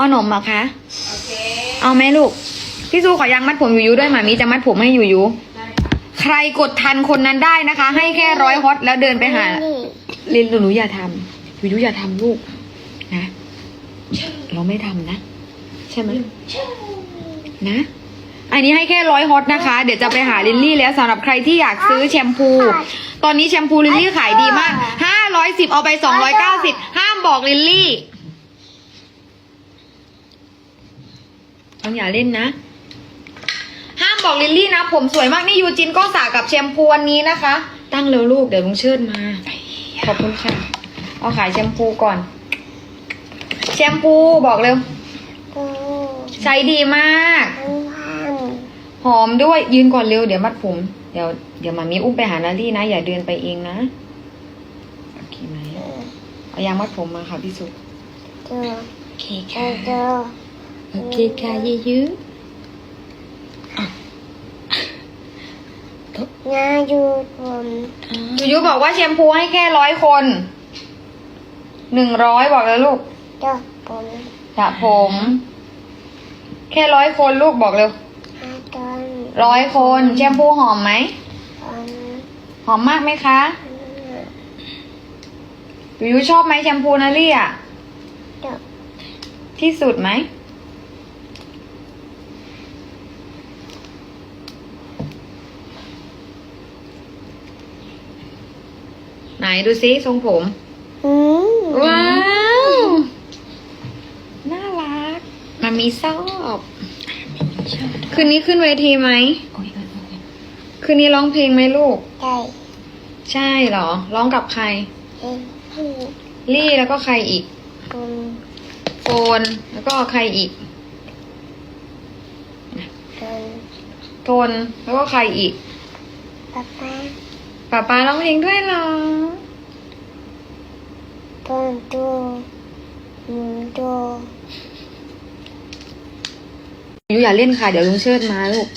เอาหนมเหรอคะ โอเค เอาไหมลูก พี่ซูขอยังมัดผมยูยูด้วยหมามีจะมัดผมให้ยูยูได้ค่ะใครกดทันคนนั้นได้นะคะ ให้แค่ร้อยฮอตแล้วเดินไปหาลินหนูอย่าทำยูยูอย่าทำลูกนะเราไม่ทำนะ ใช่ไหมนะ อันนี้ให้แค่ร้อยฮอตนะคะ เดี๋ยวจะไปหาลิลลี่แล้วสำหรับใครที่อยากซื้อแชมพู ตอนนี้แชมพูลิลลี่ขายดีมากห้าร้อยสิบเอาไปสองร้อยเก้าสิบห้ามบอกลิลลี่ ต้องอย่าเล่นนะ ห้ามบอกลิลลี่นะ ผมสวยมากนี่ยูจินก็สระกับแชมพูวันนี้นะคะ ตั้งเร็วลูกเดี๋ยวลุงเชิดมา ขอบคุณค่ะ เอาขายแชมพูก่อน แชมพูบอกเร็ว ใช้ดีมาก หอมด้วยยืนก่อนเร็วเดี๋ยวมัดผม เดี๋ยวเดี๋ยวมามีอุ้มไปหานารี่นะ อย่าเดินไปเองนะโอเคไหมเอายางมัดผมมาค่ะพี่สุโอเคค่ะ โอเคค่ะยืยื้อนาอยู่ผมยูยูบอกว่าแชมพูให้แค่ร้อยคน หนึ่งร้อยบอกเลยลูกจบผมสระผม แค่ร้อยคนลูกบอกเร็วห้าตอนร้อยคนแชมพูหอมไหมตอนหอมมากไหมคะยูยูชอบไหมแชมพูนารี่อะจบที่สุดไหม ไหนดูซิทรงผม อืมว้าว น่ารักมามีชอบคืนนี้ขึ้นเวทีไหม คืนนี้ร้องเพลงไหมลูกได้ใช่เหรอ ร้องกับใครเห็นผู้ลี่แล้วก็ใครอีกคนโฟนแล้วก็ใครอีก คนโทนแล้วก็ใครอีก ป๊าป๊า ป้าป้าร้องเพลงด้วยเหรอต้นตัวหนูตัวยูอย่าเล่นค่ะ เดี๋ยวลุงเชิดมาลูก